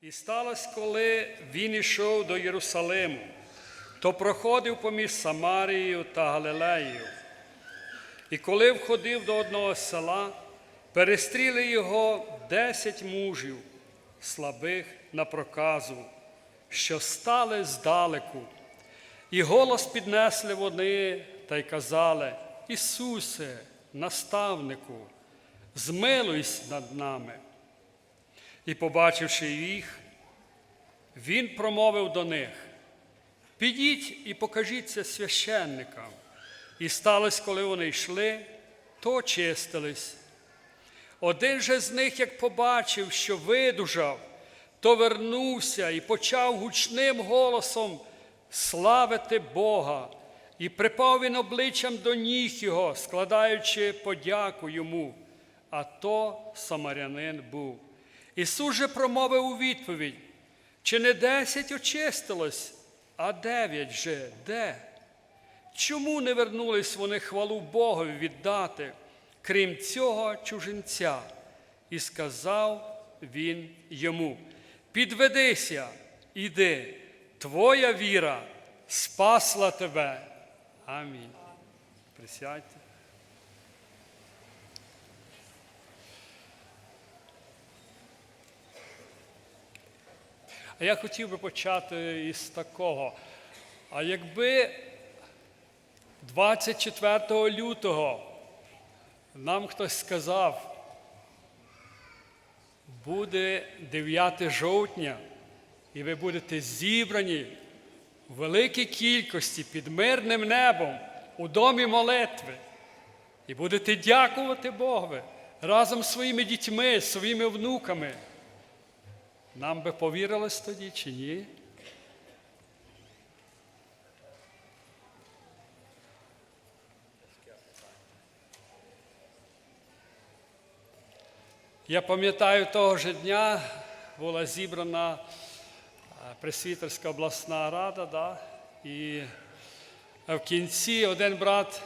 І сталося, коли він ішов до Єрусалиму, то проходив поміж Самарією та Галилеєю. І коли входив до одного села, перестріли його десять мужів, слабих на проказу, що стали здалеку. І голос піднесли вони та й казали: Ісусе, наставнику, змилуйся над нами. І, побачивши їх, він промовив до них: Підіть і покажіться священникам. І сталося, коли вони йшли, то очистились. Один же з них, як побачив, що видужав, то вернувся і почав гучним голосом славити Бога, і припав він обличчям до ніг його, складаючи подяку йому. А то самарянин був. Ісус же промовив у відповідь: чи не десять очистилось, а дев'ять же де? Чому не вернулись вони хвалу Богові віддати, крім цього чужинця? І сказав він йому: Підведися, іди, твоя віра спасла тебе. Амінь. Присядьте. А я хотів би почати із такого. А якби 24 лютого нам хтось сказав, буде 9 жовтня, і ви будете зібрані в великій кількості під мирним небом у домі молитви, і будете дякувати Богові разом з своїми дітьми, своїми внуками. Нам би повірилось тоді чи ні? Я пам'ятаю того ж дня була зібрана е, Пресвітерська обласна рада, да? і в кінці один брат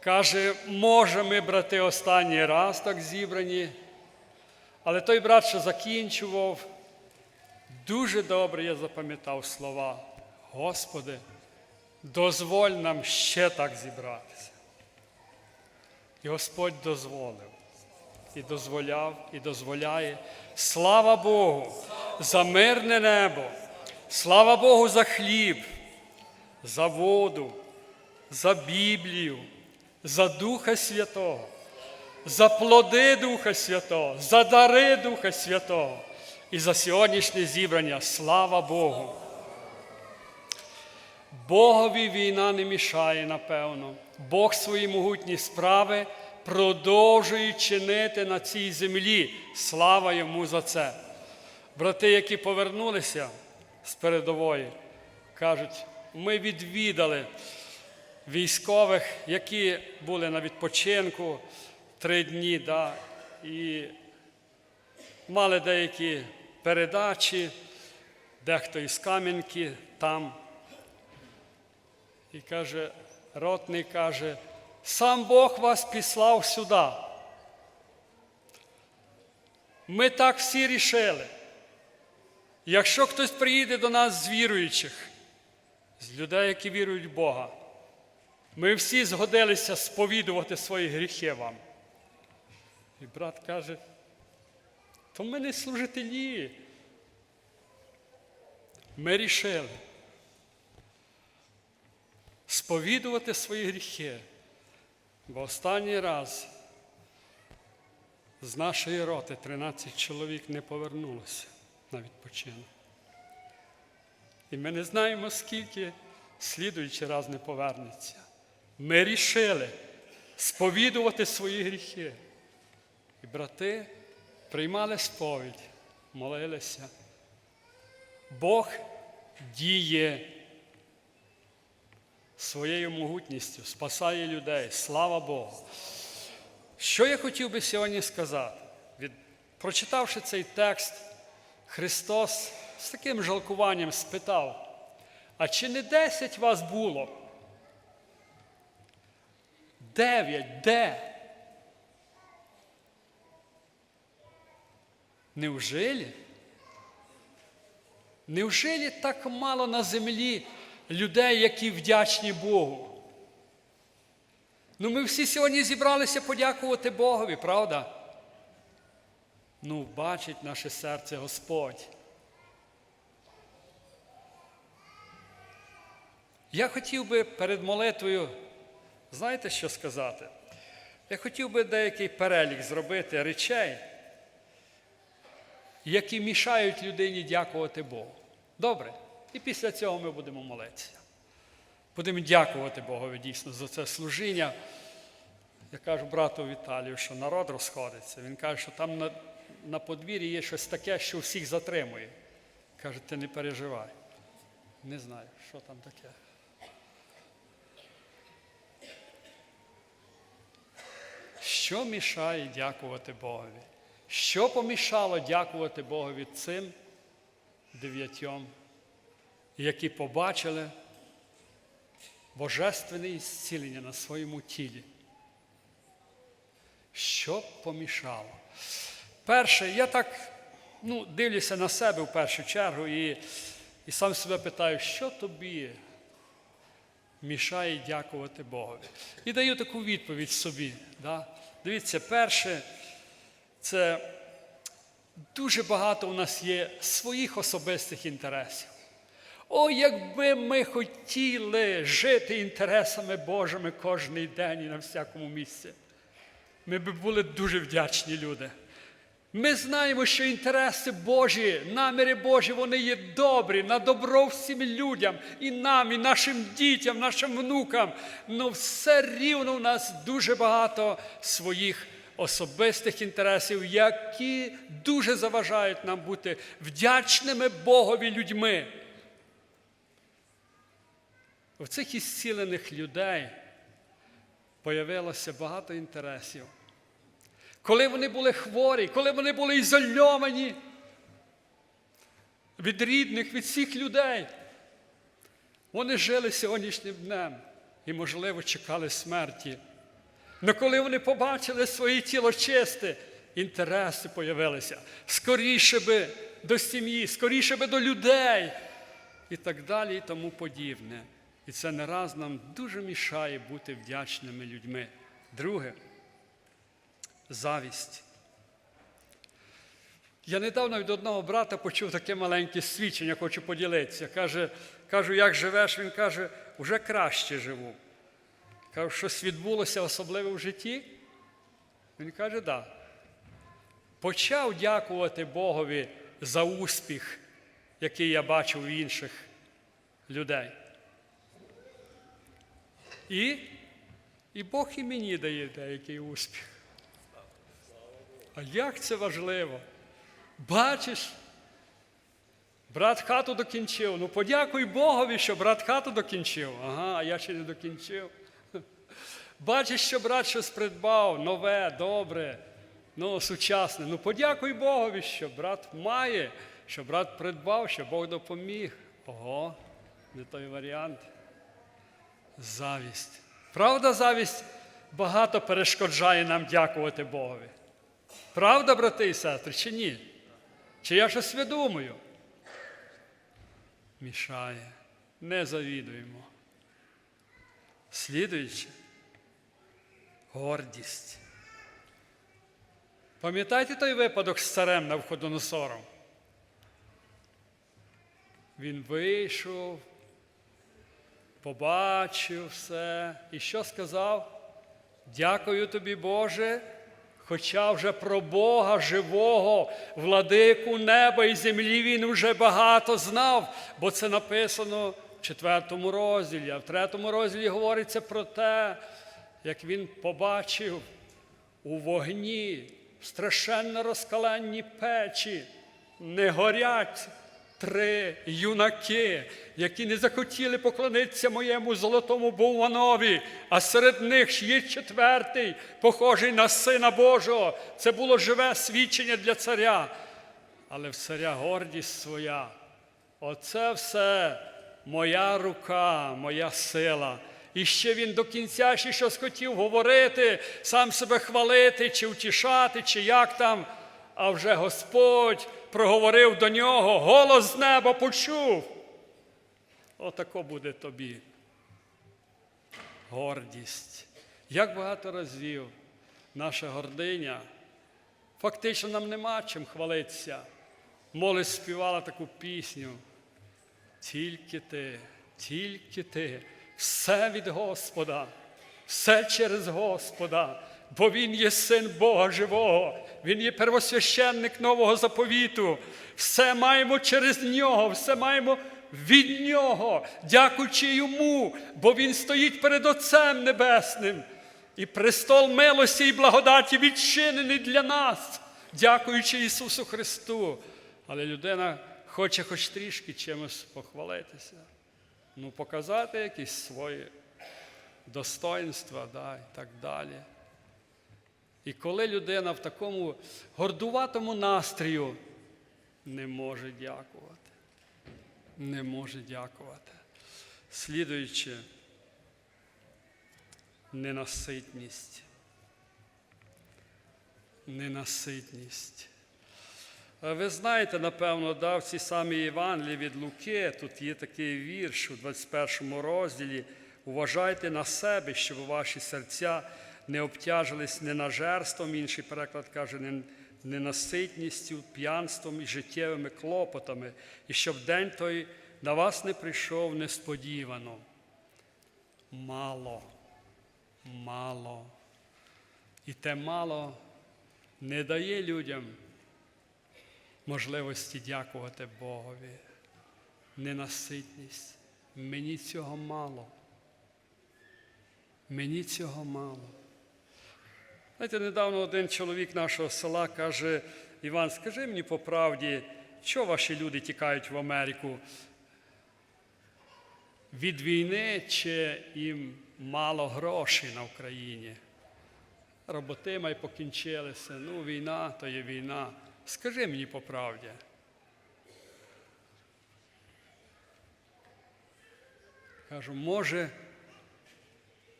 каже, може, ми, брати, останній раз так зібрані. Але той брат, що закінчував, дуже добре я запам'ятав слова. Господи, дозволь нам ще так зібратися. І Господь дозволив, і дозволяв, і дозволяє. Слава Богу за мирне небо, слава Богу за хліб, за воду, за Біблію, за Духа Святого за плоди Духа Святого, за дари Духа Святого і за сьогоднішнє зібрання. Слава Богу. Богові війна не мішає, напевно. Бог свої могутні справи продовжує чинити на цій землі. Слава йому за це. Брати, які повернулися з передової, кажуть, ми відвідали військових, які були на відпочинку три дні, да, і мали деякі передачі, дехто із Кам'янки там. І каже, ротний каже, сам Бог вас післав сюди. Ми так всі рішили. Якщо хтось приїде до нас з віруючих, з людей, які вірують в Бога, ми всі згодилися сповідувати свої гріхи вам. І брат каже, то ми не служителі. Ми рішили сповідувати свої гріхи, бо останній раз з нашої роти 13 чоловік не повернулося на відпочинок. І ми не знаємо, скільки слідуючий раз не повернеться. Ми рішили сповідувати свої гріхи. І брати приймали сповідь, молилися. Бог діє своєю могутністю, спасає людей. Слава Богу. Що я хотів би сьогодні сказати? Від, Прочитавши цей текст, Христос з таким жалкуванням спитав, а чи не десять вас було? Дев'ять, де? Неужели? Невже так мало на землі людей, які вдячні Богу? Ну, ми всі сьогодні зібралися подякувати Богові, правда? Ну, бачить наше серце Господь. Я хотів би перед молитвою, знаєте, що сказати? Я хотів би деякий перелік зробити речей, які мішають людині дякувати Богу. Добре? І після цього ми будемо молитися. Будемо дякувати Богові дійсно за це служіння. Я кажу брату Віталію, що народ розходиться. Він каже, що там на, на подвір'ї є щось таке, що всіх затримує. Каже, ти не переживай. Не знаю, що там таке. Що мішає дякувати Богові? Що помішало дякувати Богові цим дев'ятьом, які побачили божественне зцілення на своєму тілі? Що помішало? Перше, я так ну, дивлюся на себе в першу чергу і, і сам себе питаю, що тобі мішає дякувати Богові? І даю таку відповідь собі. Да? Дивіться, перше, це дуже багато у нас є своїх особистих інтересів. О, якби ми хотіли жити інтересами Божими кожен день і на всякому місці. Ми б були дуже вдячні люди. Ми знаємо, що інтереси Божі, наміри Божі, вони є добрі, на добро всім людям, і нам, і нашим дітям, нашим внукам. Ну все рівно у нас дуже багато своїх особистих інтересів, які дуже заважають нам бути вдячними Богові людьми. У цих ісцілених людей появилося багато інтересів. Коли вони були хворі, коли вони були ізольовані від рідних, від всіх людей, вони жили сьогоднішнім днем і, можливо, чекали смерті. Але коли вони побачили своє тіло чисте, інтереси появилися. Скоріше би до сім'ї, скоріше би до людей і так далі, і тому подібне. І це не раз нам дуже мішає бути вдячними людьми. Друге, завість. Я недавно від одного брата почув таке маленьке свідчення, хочу поділитися. Каже, кажу, як живеш? Він каже, вже краще живу. Кажу, щось відбулося особливе в житті? Він каже, так. Да. Почав дякувати Богові за успіх, який я бачив у інших людей. І, і Бог і мені дає деякий успіх. А як це важливо? Бачиш, брат хату докінчив. Ну подякуй Богові, що брат хату докінчив. Ага, а я ще не докінчив. Бачиш, що брат щось придбав, нове, добре, ну, сучасне. Ну подякуй Богові, що брат має, що брат придбав, що Бог допоміг. Ого, не той варіант. Завість. Правда, завість багато перешкоджає нам дякувати Богові. Правда, брати і сестри, чи ні? Чи я щось видумую? Мішає. Не завідуємо. Слідуючи, гордість. Пам'ятаєте той випадок з царем Навходоносором? Він вийшов, побачив все. І що сказав? Дякую тобі, Боже, хоча вже про Бога живого, владику неба і землі він вже багато знав, бо це написано в четвертому розділі, а в третьому розділі говориться про те, як він побачив у вогні страшенно розкаленні печі, не горять три юнаки, які не захотіли поклонитися моєму золотому бовванові, а серед них є четвертий, похожий на Сина Божого. Це було живе свідчення для царя. Але в царя гордість своя. Оце все моя рука, моя сила. І ще він до кінця ще щось хотів говорити, сам себе хвалити, чи втішати, чи як там. а вже Господь проговорив до нього, голос з неба почув. Отако буде тобі. Гордість. Як багато разів наша гординя, фактично нам нема чим хвалитися. Молодь співала таку пісню. Тільки ти, тільки ти, все від Господа, все через Господа, бо Він є син Бога живого, Він є первосвященник нового заповіту. Все маємо через нього, все маємо від нього, дякуючи йому, бо Він стоїть перед Отцем Небесним. І престол милості і благодаті відчинений для нас, дякуючи Ісусу Христу. Але людина хоче хоч трішки чимось похвалитися, ну, показати якісь свої достоинства да, і так далі. І коли людина в такому гордуватому настрію не може дякувати, не може дякувати. Слідуючи, ненаситність. Ненаситність. А Ви знаєте, напевно, да, в цій самій Євангелії від Луки, тут є такий вірш у 21 розділі. Уважайте на себе, щоб ваші серця не обтяжились ненажерством, інший переклад каже, ненаситністю, п'янством і життєвими клопотами, і щоб день той на вас не прийшов несподівано. Мало, мало. І те мало не дає людям можливості дякувати Богові. Ненаситність. Мені цього мало. Мені цього мало. Знаєте, недавно один чоловік нашого села каже: Іван, скажи мені по правді, що ваші люди тікають в Америку? Від війни чи їм мало грошей на Україні? Роботи май покінчилися. Ну, війна то є війна. Скажи мені по правді. Кажу, може,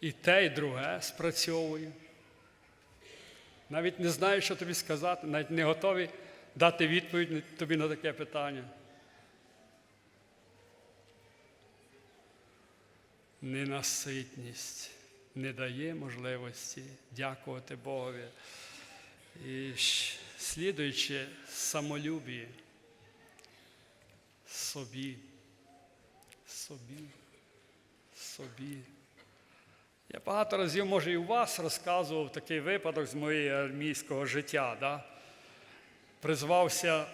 і те, і друге спрацьовує. Навіть не знаю, що тобі сказати, навіть не готові дати відповідь тобі на таке питання. Ненаситність не дає можливості дякувати Богові. І слідуючи самолюбі, собі, собі, собі. Я багато разів, може, і у вас розказував такий випадок з моєї армійського життя. Да? Призвався,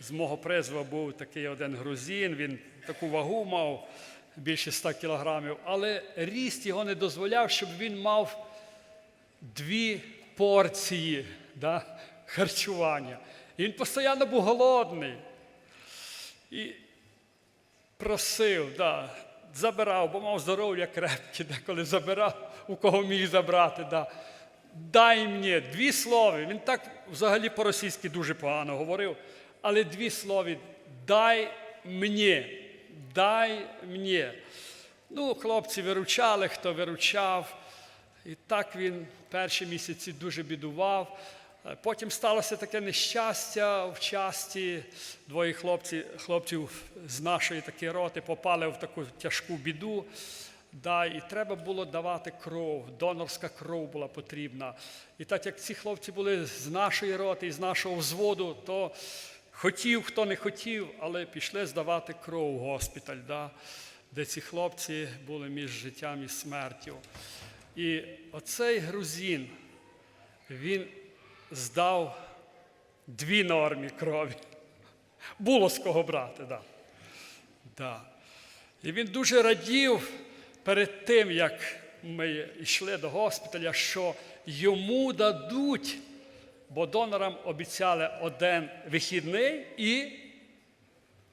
з мого призва був такий один грузин, він таку вагу мав більше 100 кілограмів, але ріст його не дозволяв, щоб він мав дві порції да, харчування. І він постійно був голодний. І просив, да, забирав, бо мав здоров'я крепке, деколи забирав, у кого міг забрати. Да. Дай мені дві слова. Він так взагалі по-російськи дуже погано говорив, але дві слова дай мені, дай мені. Ну, хлопці виручали, хто виручав. І так він перші місяці дуже бідував. Е, Потім сталося таке нещастя в часті. Двоє хлопців, хлопців з нашої такої роти попали в таку тяжку біду. Да, і треба було давати кров, донорська кров була потрібна. І так як ці хлопці були з нашої роти, і з нашого взводу, то хотів, хто не хотів, але пішли здавати кров в госпіталь, да, де ці хлопці були між життям і смертю. І оцей грузин, він здав дві норми крові. Було з кого брати, да. Да. І він дуже радів перед тим, як ми йшли до госпіталя, що йому дадуть, бо донорам обіцяли один вихідний і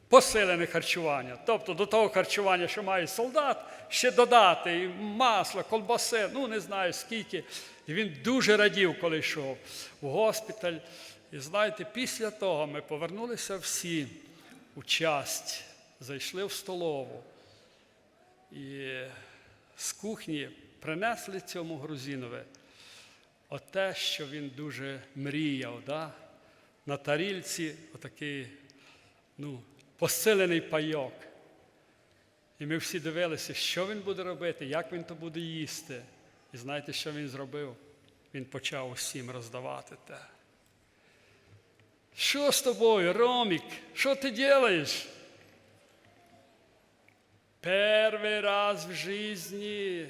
посилене харчування. Тобто до того харчування, що має солдат, ще додати масло, колбаси, ну не знаю скільки. І він дуже радів, коли йшов в госпіталь. І знаєте, після того ми повернулися всі у часть, зайшли в столову. І з кухні принесли цьому грузинові оте, що він дуже мріяв, да? на тарільці отакий ну, посилений пайок. І ми всі дивилися, що він буде робити, як він то буде їсти. І знаєте, що він зробив? Він почав усім роздавати те. Що з тобою, Ромік? Що ти робиш? Первый раз в жизни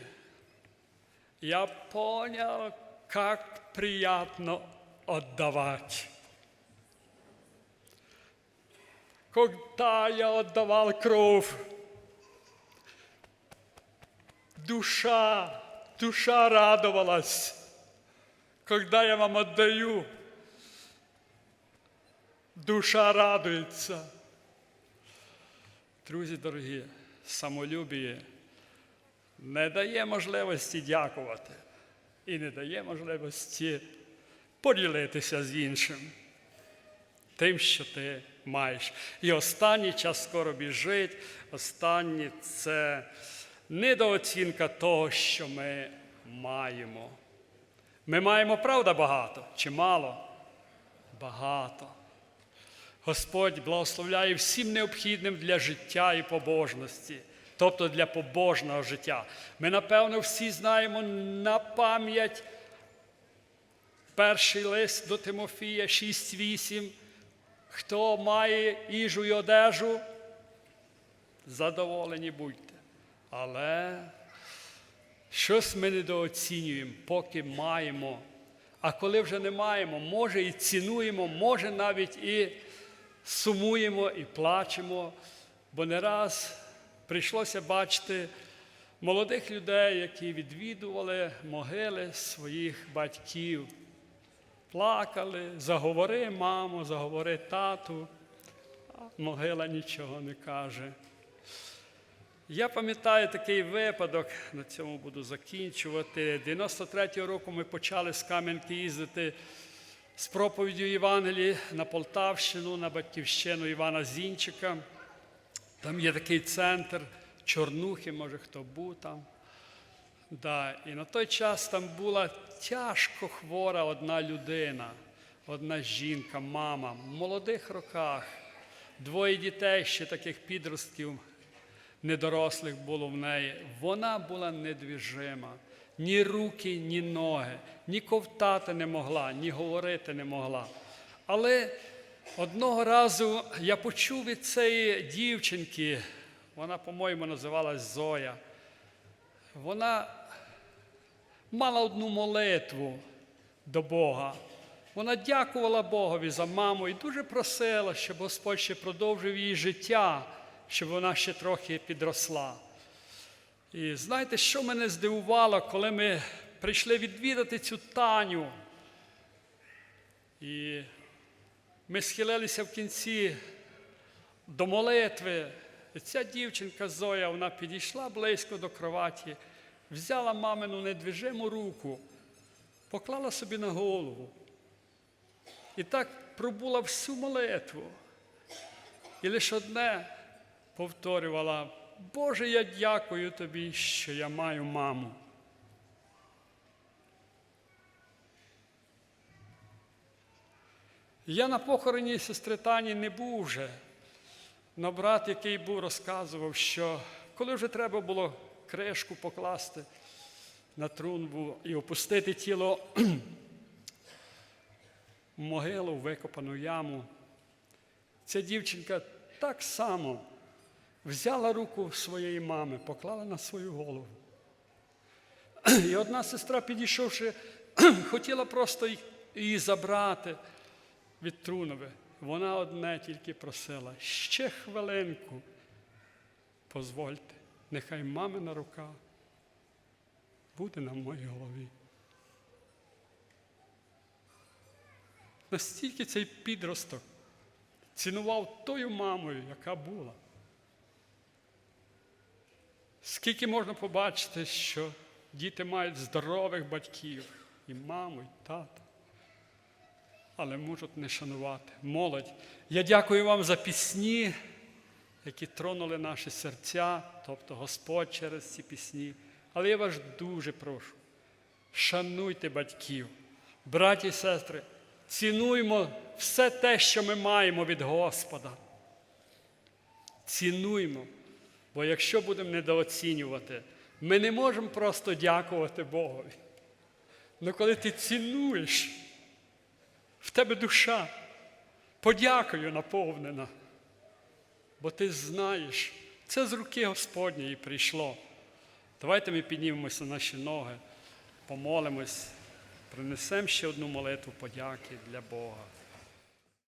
я понял, как приятно отдавать. Когда я отдавал кровь, душа, душа радовалась. Когда я вам отдаю, душа радуется. Друзі дорогі, самолюбіє не дає можливості дякувати і не дає можливості поділитися з іншим тим, що ти маєш. І останній час скоро біжить. Останній це недооцінка того, що ми маємо. Ми маємо правда багато чи мало? Багато. Господь благословляє всім необхідним для життя і побожності, тобто для побожного життя. Ми, напевно, всі знаємо на пам'ять перший лист до Тимофія 6.8. Хто має їжу і одежу, задоволені будьте. Але щось ми недооцінюємо, поки маємо. А коли вже не маємо, може і цінуємо, може навіть і сумуємо і плачемо, бо не раз прийшлося бачити молодих людей, які відвідували могили своїх батьків. Плакали, заговори, мамо, заговори тату, а могила нічого не каже. Я пам'ятаю такий випадок, на цьому буду закінчувати. 93-го року ми почали з Кам'янки їздити з проповіддю Євангелії на Полтавщину, на батьківщину Івана Зінчика. Там є такий центр Чорнухи, може хто був там. Да, і на той час там була тяжко хвора одна людина, одна жінка, мама, в молодих роках, двоє дітей, ще таких підростків, недорослих було в неї. Вона була недвіжима. Ні руки, ні ноги, ні ковтати не могла, ні говорити не могла. Але одного разу я почув від цієї дівчинки, вона, по-моєму, називалась Зоя. Вона мала одну молитву до Бога. Вона дякувала Богові за маму і дуже просила, щоб Господь ще продовжив її життя, щоб вона ще трохи підросла. І знаєте, що мене здивувало, коли ми прийшли відвідати цю Таню. І ми схилилися в кінці до молитви. І ця дівчинка Зоя, вона підійшла близько до кроваті, взяла мамину недвіжиму руку, поклала собі на голову. І так пробула всю молитву. І лише одне повторювала, Боже, я дякую тобі, що я маю маму. Я на похороні сестри Тані не був вже. Но брат, який був, розказував, що коли вже треба було кришку покласти на трунбу і опустити тіло в могилу, в викопану яму, ця дівчинка так само взяла руку своєї мами, поклала на свою голову. І одна сестра, підійшовши, хотіла просто її забрати від Трунови. Вона одне тільки просила, ще хвилинку, позвольте, нехай мамина рука буде на моїй голові. Настільки цей підросток цінував тою мамою, яка була. Скільки можна побачити, що діти мають здорових батьків, і маму, і тата, але можуть не шанувати. Молодь. Я дякую вам за пісні, які тронули наші серця, тобто Господь через ці пісні. Але я вас дуже прошу, шануйте батьків, браті і сестри, цінуймо все те, що ми маємо від Господа. Цінуймо. Бо якщо будемо недооцінювати, ми не можемо просто дякувати Богові. Ну коли ти цінуєш, в тебе душа подякою наповнена. Бо ти знаєш, це з руки Господньої прийшло. Давайте ми піднімемося на наші ноги, помолимось, принесемо ще одну молитву подяки для Бога.